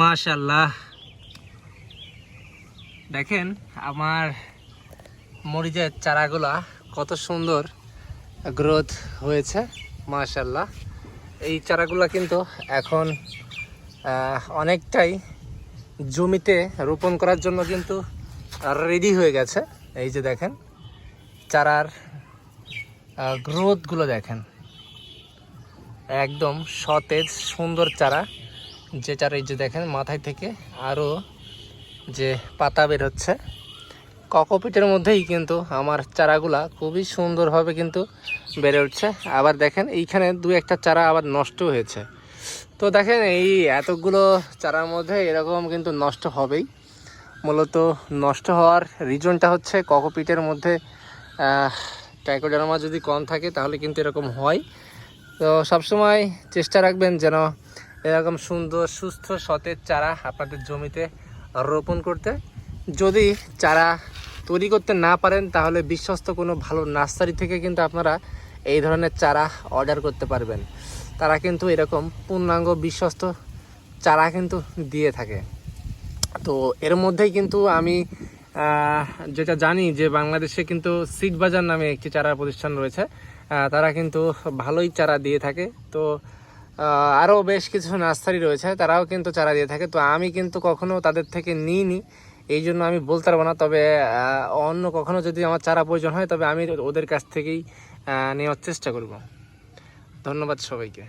মাশাল্লাহ দেখেন আমার মরিচের চারাগুলা কত সুন্দর গ্রোথ হয়েছে মাশাল্লাহ এই চারাগুলা কিন্তু এখন অনেকটাই জমিতে রোপণ করার জন্য কিন্তু রেডি হয়ে গেছে। এই যে দেখেন, চারার গ্রোথগুলো দেখেন। একদম সতেজ, সুন্দর চারা। যে চারা এই যে দেখেন, মাথায় থেকে আরও যে পাতা বের হচ্ছে। ককপিটের মধ্যেই কিন্তু আমার চারাগুলা খুবই সুন্দরভাবে কিন্তু বেড়ে উঠছে। আবার দেখেন, এইখানে দু একটা চারা আবার নষ্ট হয়েছে। তো দেখেন, এই এতগুলো চারার মধ্যে এরকম কিন্তু নষ্ট হবেই। মূলত নষ্ট হওয়ার রিজনটা হচ্ছে ককপিটের মধ্যে টাইকোডার্মা যদি কম থাকে তাহলে কিন্তু এরকম হয়। তো সবসময় চেষ্টা রাখবেন যেন এরকম সুন্দর, সুস্থ, সতেজ চারা আপনাদের জমিতে রোপণ করতে। যদি চারা তৈরি করতে না পারেন, তাহলে বিশ্বস্ত কোনো ভালো নার্সারি থেকে কিন্তু আপনারা এই ধরনের চারা অর্ডার করতে পারবেন। তারা কিন্তু এরকম পূর্ণাঙ্গ, বিশ্বস্ত চারা কিন্তু দিয়ে থাকে। তো এর মধ্যেই কিন্তু আমি যেটা জানি যে বাংলাদেশে কিন্তু সিড বাজার নামে একটি চারা প্রতিষ্ঠান রয়েছে। তারা কিন্তু ভালোই চারা দিয়ে থাকে। তো আরও বেশ কিছু নার্সারি রয়েছে, তারাও কিন্তু চারা দিয়ে থাকে। তো আমি কিন্তু কখনো তাদের থেকে নিইনি, এই জন্য আমি বলতে পারব না। তবে অন্য কখনো যদি আমার চারা প্রয়োজন হয়, তবে আমি ওদের কাছ থেকেই নেওয়ার চেষ্টা করব। ধন্যবাদ সবাইকে।